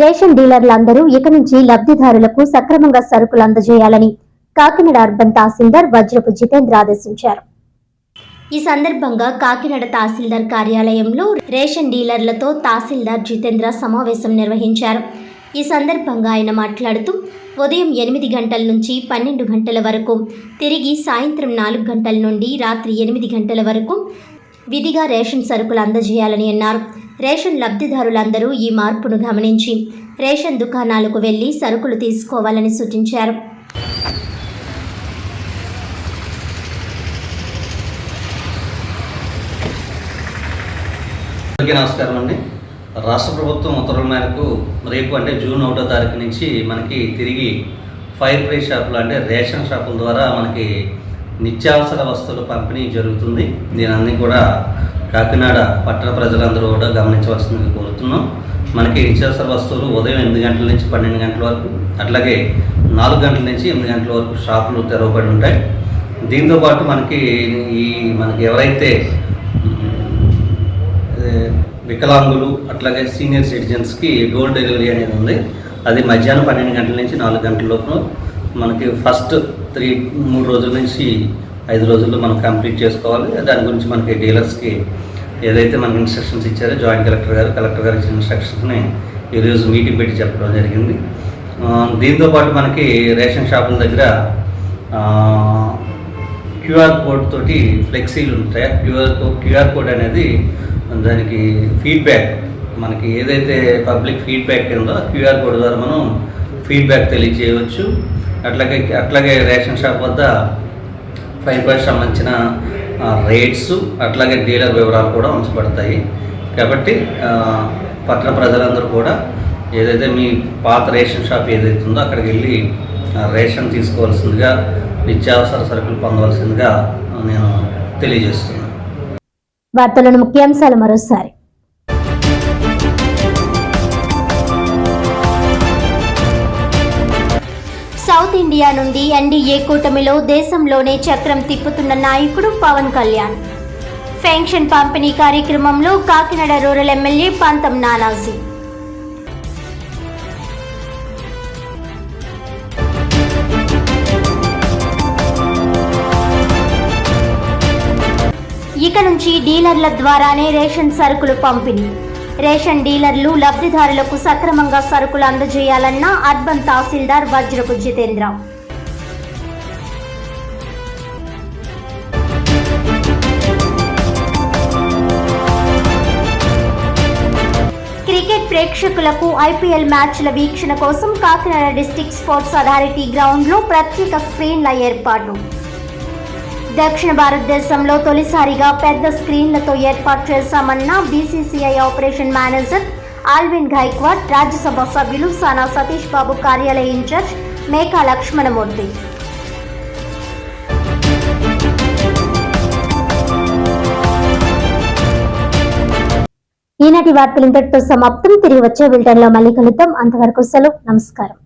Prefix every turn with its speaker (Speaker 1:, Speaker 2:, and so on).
Speaker 1: Ration డీలర్లందరూ ఇక నుంచి లబ్ధిదారులకు సక్రమంగా సరుకులు అందజేయాలని కాకినాడ అర్బన్ తహసీల్దార్ వజ్రపు జితేంద్ర ఆదేశించారు. ఈ సందర్భంగా కాకినాడ తహసీల్దార్ కార్యాలయంలో రేషన్ డీలర్లతో తహసీల్దార్ జితేంద్ర సమావేశం నిర్వహించారు. ఈ సందర్భంగా ఆయన మాట్లాడుతూ ఉదయం ఎనిమిది గంటల నుంచి పన్నెండు గంటల వరకు తిరిగి సాయంత్రం నాలుగు గంటల నుండి రాత్రి ఎనిమిది గంటల వరకు విధిగా రేషన్ సరుకులు అందజేయాలని అన్నారు. రేషన్ లబ్ధిదారులందరూ ఈ మార్పును గమనించి రేషన్ దుకాణాలకు వెళ్ళి సరుకులు తీసుకోవాలని సూచించారు.
Speaker 2: అందరికీ నమస్కారం అండి. రాష్ట్ర ప్రభుత్వం ఉత్తర్వుల మేరకు రేపు అంటే జూన్ ఒకటో తారీఖు నుంచి మనకి తిరిగి ఫైర్ ప్రైస్ షాపులు అంటే రేషన్ షాపుల ద్వారా మనకి నిత్యావసర వస్తువుల పంపిణీ జరుగుతుంది. దీని అన్ని కూడా కాకినాడ పట్టణ ప్రజలందరూ కూడా గమనించవలసిందిగా కోరుతున్నాం. మనకి నిత్యావసర వస్తువులు ఉదయం ఎనిమిది గంటల నుంచి పన్నెండు గంటల వరకు అట్లాగే నాలుగు గంటల నుంచి ఎనిమిది గంటల వరకు షాపులు తెరవబడి ఉంటాయి. దీంతో పాటు మనకి ఈ మనకి ఎవరైతే వికలాంగులు అట్లాగే సీనియర్ సిటిజన్స్కి డోర్ డెలివరీ అనేది ఉంది అది మధ్యాహ్నం పన్నెండు గంటల నుంచి నాలుగు గంటల లోపు మనకి ఫస్ట్ త్రీ మూడు రోజుల నుంచి ఐదు రోజుల్లో మనం కంప్లీట్ చేసుకోవాలి. దాని గురించి మనకి డీలర్స్కి ఏదైతే మనకి ఇన్స్ట్రక్షన్స్ ఇచ్చారో జాయింట్ కలెక్టర్ గారు కలెక్టర్ గారు ఇచ్చిన ఇన్స్ట్రక్షన్స్ని ఈరోజు మీటింగ్ పెట్టి చెప్పడం జరిగింది. దీంతో పాటు మనకి రేషన్ షాపుల దగ్గర క్యూఆర్ కోడ్ తోటి ఫ్లెక్సీలు ఉంటాయి? క్యూఆర్ కోడ్ క్యూఆర్ కోడ్ అనేది దానికి ఫీడ్బ్యాక్ మనకి ఏదైతే పబ్లిక్ ఫీడ్బ్యాక్ ఉందో క్యూఆర్ కోడ్ ద్వారా మనం ఫీడ్బ్యాక్ తెలియజేయవచ్చు. అట్లాగే అట్లాగే రేషన్ షాప్ వద్ద ఫైబర్ సంబంధించిన రేట్స్ అట్లాగే డీలర్ వివరాలు కూడా ఉంచబడతాయి. కాబట్టి పట్టణ ప్రజలందరూ కూడా ఏదైతే మీ పాత రేషన్ షాప్ ఏదైతే ఉందో అక్కడికి వెళ్ళి రేషన్ తీసుకోవాల్సిందిగా నిత్యావసర సరుకులు పొందవలసిందిగా నేను తెలియజేస్తున్నాను.
Speaker 1: వార్తలను ముఖ్యాంశాలు మరోసారి. సౌత్ ఇండియా నుండి ఎన్డీఏ కూటమిలో దేశంలోనే చక్రం తిప్పుతున్న నాయకుడు పవన్ కళ్యాణ్. పెన్షన్ పంపిణీ కార్యక్రమంలో కాకినాడ రూరల్ ఎమ్మెల్యే పంతం నానాజీ. ఇక నుంచి డీలర్ల ద్వారానే రేషన్ సరుకులు పంపిణీ. రేషన్ డీలర్లు లబ్ధిదారులకు సక్రమంగా సరుకులు అందజేయాలన్న అర్బన్ తహసీల్దార్ వజ్రపు జితేంద్ర. క్రికెట్ ప్రేక్షకులకు ఐపీఎల్ మ్యాచ్ల వీక్షణ కోసం కాకినాడ డిస్టిక్ స్పోర్ట్స్ అథారిటీ గ్రౌండ్లో ప్రత్యేక స్క్రీన్ల ఏర్పాటు. దక్షిణ భారతదేశంలో తొలిసారిగా పెద్ద స్క్రీన్లతో ఏర్పాటు చేశామన్న BCCI operation manager Alvin Gaikwad Rajya Sabha సభ్యులు సానా సతీష్ బాబు కార్యాలయ ఇన్ఛార్జ్ మేకా లక్ష్మణమూర్తి. ఈనాటి వార్తలు ఇంతటితో సమాప్తం. తిరిగి వచ్చే బిల్టన్లో మళ్ళీ కలుద్దాం. అంతవరకు సెలవు. నమస్కారం.